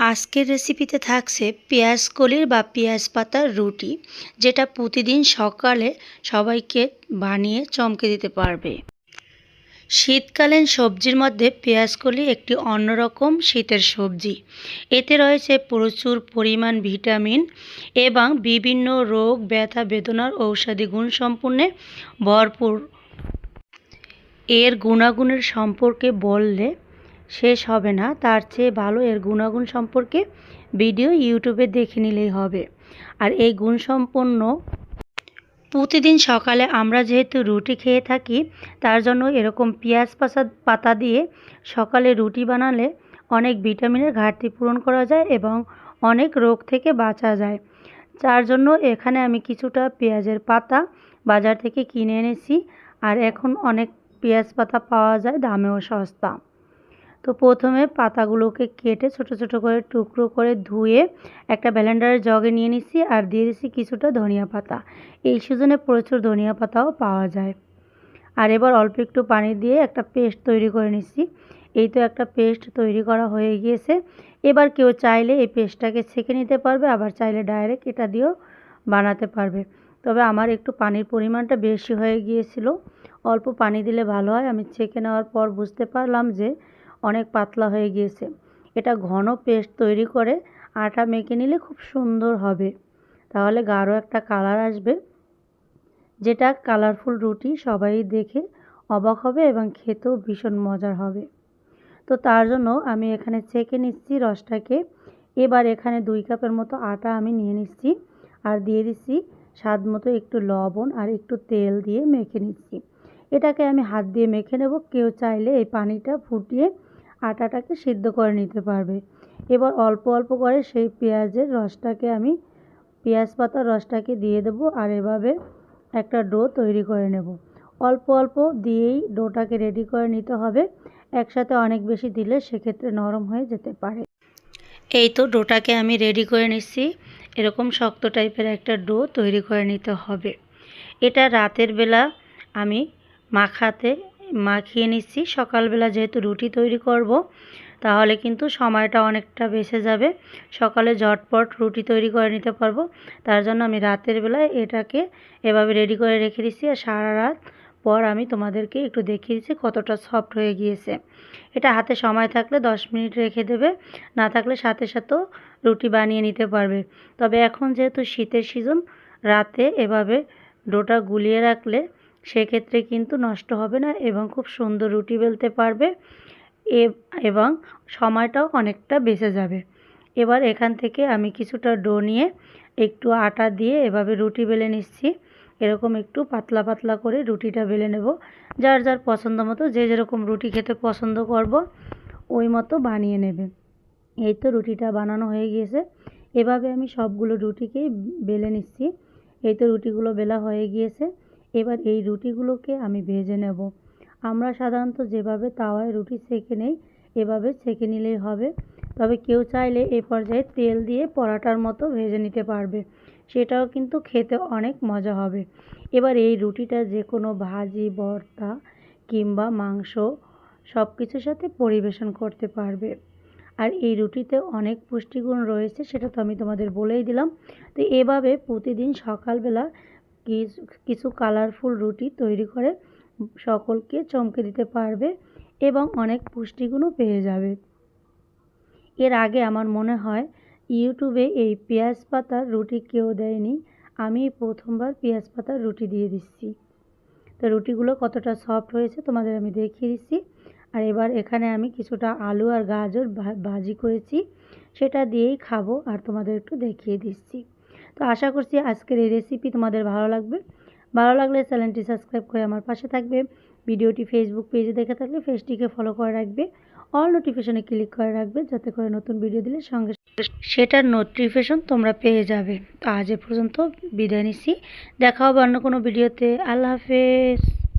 আজকের রেসিপিতে থাকছে পেঁয়াজ কলির বা পেঁয়াজ পাতার রুটি, যেটা প্রতিদিন সকালে সবাইকে বানিয়ে চমকে দিতে পারবে। শীতকালীন সবজির মধ্যে পেঁয়াজ কলি একটি অন্যরকম শীতের সবজি। এতে রয়েছে প্রচুর পরিমাণ ভিটামিন এবং বিভিন্ন রোগ, ব্যথা, বেদনার ঔষধি গুণ সম্পূর্ণে ভরপুর। এর গুণাগুণের সম্পর্কে বললে শেষ হবে না, তার চেয়ে ভালো এর গুণাগুণ সম্পর্কে ভিডিও ইউটিউবে দেখে নিলেই হবে। আর এই গুণসম্পন্ন প্রতিদিন সকালে আমরা যেহেতু রুটি খেয়ে থাকি, তার জন্য এরকম পেঁয়াজ পাতা পাতা দিয়ে সকালে রুটি বানালে অনেক ভিটামিনের ঘাটতি পূরণ করা যায় এবং অনেক রোগ থেকে বাঁচা যায়। যার জন্য এখানে আমি কিছুটা পেঁয়াজের পাতা বাজার থেকে কিনে এনেছি, আর এখন অনেক পেঁয়াজ পাতা পাওয়া যায়, দামেও সস্তা। তো প্রথমে পাতাগুলোকে কেটে ছোট ছোট করে টুকরো করে ধুয়ে একটা ব্লেন্ডারের জগে নিয়ে নিচ্ছি আর দিয়ে দিচ্ছি কিছুটা ধনিয়া পাতা। এই সিজনে প্রচুর ধনিয়া পাতাও পাওয়া যায়। আর এবার অল্প একটু পানি দিয়ে একটা পেস্ট তৈরি করে নিচ্ছি। এই তো একটা পেস্ট তৈরি করা হয়ে গিয়েছে। এবার কেউ চাইলে এই পেস্টটাকে ছেঁকে নিতে পারবে, আবার চাইলে ডাইরেক্ট এটা দিয়েও বানাতে পারবে। তবে আমার একটু পানির পরিমাণটা বেশি হয়ে গিয়েছিল। অল্প পানি দিলে ভালো হয়। আমি ছেঁকে নেওয়ার পর বুঝতে পারলাম যে অনেক পাতলা হয়ে গিয়েছে। এটা ঘন পেস্ট তৈরি করে আটা মেখে নিলে খুব সুন্দর হবে। তাহলে গাঢ় একটা কালার আসবে, যেটা কালারফুল রুটি সবাই দেখে অবাক হবে এবং খেতেও ভীষণ মজার হবে। তো তার জন্য আমি এখানে চেকে নিচ্ছি রসটাকে। এবার এখানে দুই কাপের মতো আটা আমি নিয়ে নিচ্ছি আর দিয়ে দিচ্ছি স্বাদ মতো একটু লবণ আর একটু তেল দিয়ে মেখে নিচ্ছি। এটাকে আমি হাত দিয়ে মেখে নেব, কেউ চাইলে এই পানিটা ফুটিয়ে আটাটাকে সিদ্ধ করে নিতে পারবে। এবার অল্প অল্প করে সেই পেঁয়াজের রসটাকে আমি, পেঁয়াজ পাতার রসটাকে দিয়ে দেবো আর এভাবে একটা ডো তৈরি করে নেব। অল্প অল্প দিয়েই ডোটাকে রেডি করে নিতে হবে। একসাথে অনেক বেশি দিলে সেক্ষেত্রে নরম হয়ে যেতে পারে। এই তো ডোটাকে আমি রেডি করে নিচ্ছি। এরকম শক্ত টাইপের একটা ডো তৈরি করে নিতে হবে। এটা রাতের বেলা আমি মাখাতে মাখিয়ে নিচ্ছি। সকালবেলা যেহেতু রুটি তৈরি করব, তাহলে কিন্তু সময়টা অনেকটা বেঁচে যাবে। সকালে ঝটপট রুটি তৈরি করে নিতে পারব। তার জন্য আমি রাতের বেলায় এটাকে এভাবে রেডি করে রেখে দিচ্ছি আর সারা রাত পর আমি তোমাদেরকে একটু দেখিয়ে দিচ্ছি কতটা সফট হয়ে গিয়েছে। এটা হাতে সময় থাকলে দশ মিনিট রেখে দেবে, না থাকলে সাথে সাথেও রুটি বানিয়ে নিতে পারবে। তবে এখন যেহেতু শীতের সিজন, রাতে এভাবে ডোটা গুলিয়ে রাখলে সেক্ষেত্রে কিন্তু নষ্ট হবে না এবং খুব সুন্দর রুটি বেলতে পারবে। এবং সময়টাও অনেকটা বেঁচে যাবে। এবার এখান থেকে আমি কিছুটা ডো নিয়ে একটু আটা দিয়ে এভাবে রুটি বেলে নিচ্ছি। এরকম একটু পাতলা পাতলা করে রুটিটা বেলে নেব। যার যার পছন্দ মতো যে যেরকম রুটি খেতে পছন্দ করব, ওই মতো বানিয়ে নেবে। এই তো রুটিটা বানানো হয়ে গিয়েছে। এভাবে আমি সবগুলো রুটিকেই বেলে নিচ্ছি। এই তো রুটিগুলো বেলা হয়ে গিয়েছে। এবার এই রুটিগুলোকে আমি ভেজে নেব। আমরা সাধারণত যেভাবে তাওয়ায় রুটি সেঁকে নেই, এভাবে সেঁকে নিলেই হবে। তবে কেউ চাইলে এ পর্যায়ে তেল দিয়ে পরাটার মতো ভেজে নিতে পারবে। সেটাও কিন্তু খেতে অনেক মজা হবে। এবার এই রুটিটা যে কোনো ভাজি, ভর্তা কিংবা মাংস সব কিছুর সাথে পরিবেশন করতে পারবে। আর এই রুটিতে অনেক পুষ্টিগুণ রয়েছে, সেটা তো আমি তোমাদের বলেই দিলাম। তো এভাবে প্রতিদিন সকালবেলা কিছু কালারফুল রুটি তৈরি করে সকলকে চমকে দিতে পারবে এবং অনেক পুষ্টিগুণও পেয়ে যাবে। এর আগে আমার মনে হয় ইউটিউবে এই পেঁয়াজ পাতার রুটি কেউ দেয়নি। আমি প্রথমবার পেঁয়াজ পাতার রুটি দিয়ে দিচ্ছি। তো রুটিগুলো কতটা সফট হয়েছে তোমাদের আমি দেখিয়ে দিচ্ছি। আর এবার এখানে আমি কিছুটা আলু আর গাজর ভাজি করেছি। সেটা দিয়েই খাব আর তোমাদের একটু দেখিয়ে দিচ্ছি। তো আশা করছি আজকের এই রেসিপি তোমাদের ভালো লাগবে। ভালো লাগলে চ্যানেলটি সাবস্ক্রাইব করে আমার পাশে থাকবে। ভিডিওটি ফেসবুক পেজে দেখে থাকলে পেজটিকে ফলো করে রাখবে। অল নোটিফিকেশনে ক্লিক করে রাখবে যাতে করে নতুন ভিডিও দিলে সঙ্গে সেটার নোটিফিকেশন তোমরা পেয়ে যাবে। তো আজ এ পর্যন্ত বিদায় নিচ্ছি। দেখা হবে অন্য কোনো ভিডিওতে আল্লাহ হাফেজ।